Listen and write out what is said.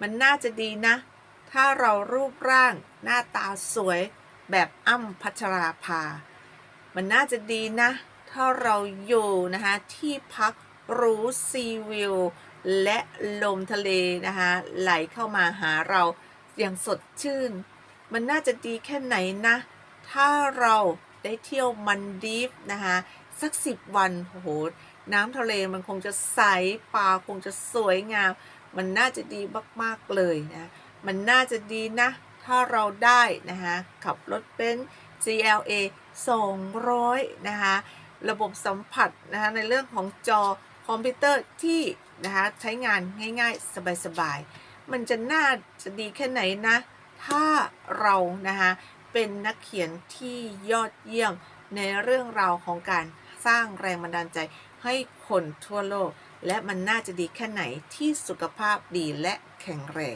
มันน่าจะดีนะ ถ้าเรารูปร่างหน้าตาสวยแบบอ้ำพัชราภา มันน่าจะดีนะ ถ้าเราอยู่นะคะที่พักรู้ซีวิวและลมทะเลนะคะไหลเข้ามาหาเราอย่างสดชื่น มันน่าจะดีแค่ไหนนะ ถ้าเราได้เที่ยวมันดีฟนะคะสักสิบวันโอ้โหน้ำทะเลมันคงจะใสปลาคงจะสวยงาม มันน่าจะดีมากๆเลยนะ มันน่าจะดีนะ ถ้าเราได้นะคะขับรถเบนซ์ GLA 200 นะคะระบบสัมผัสนะคะในเรื่องของจอคอมพิวเตอร์ที่นะคะใช้งานง่ายๆ สบายๆ มันจะน่าจะดีแค่ไหนนะ ถ้าเรานะคะเป็นนักเขียนที่ยอดเยี่ยมในเรื่องราวของการ สร้างแรงบันดาลใจให้คนทั่วโลก และมันน่าจะดีแค่ไหนที่สุขภาพดีและแข็งแรง